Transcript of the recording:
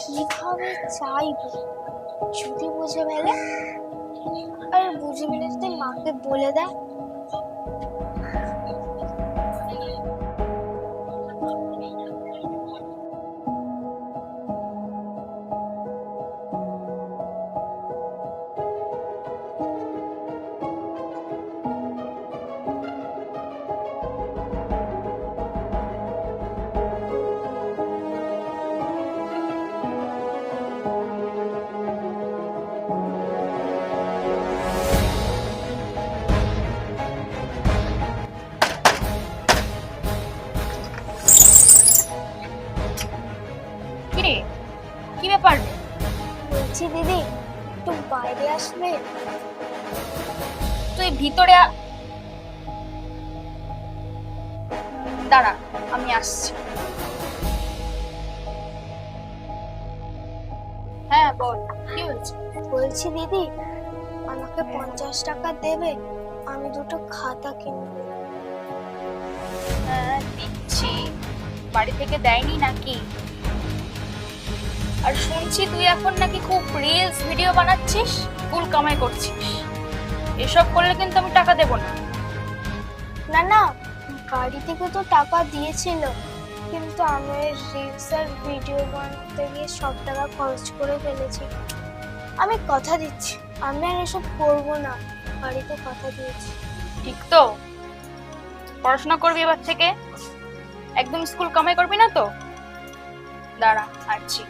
কীভাবে চাইব যদি বুঝে ফেলে আর বুঝে ফেলে যদি মাকে বলে দেয় কিরে কি ব্যাপার? বলছি দিদি একটু বাইরে আসবে? তুই ভিতরে দাঁড়া আমি আসছি। হ্যাঁ বল কি হয়েছে? বলছি দিদি আমাকে পঞ্চাশ টাকা দেবে আমি দুটো খাতা কিনবো। হ্যাঁ দিচ্ছি। বাড়ি থেকে দেয়নি নাকি? আর শুনছি তুই এখন নাকি খুব রিলস ভিডিও বানাচ্ছিস? ফুল কামাই করছিস। এসব করলে কিন্তু আমি টাকা দেবো না। না না বাড়ি থেকে তো টাকা দিয়েছিল কিন্তু আমি রিলস আর ভিডিও বানাতে গিয়ে সব টাকা খরচ করে ফেলেছি। আমি কথা দিচ্ছি আমি আর এসব করব না বাড়িতে কথা দিয়েছি। ঠিক তো? পড়াশোনা করবি এবার থেকে? একদম স্কুল কামাই করবি না তো? দাঁড়া আসছি।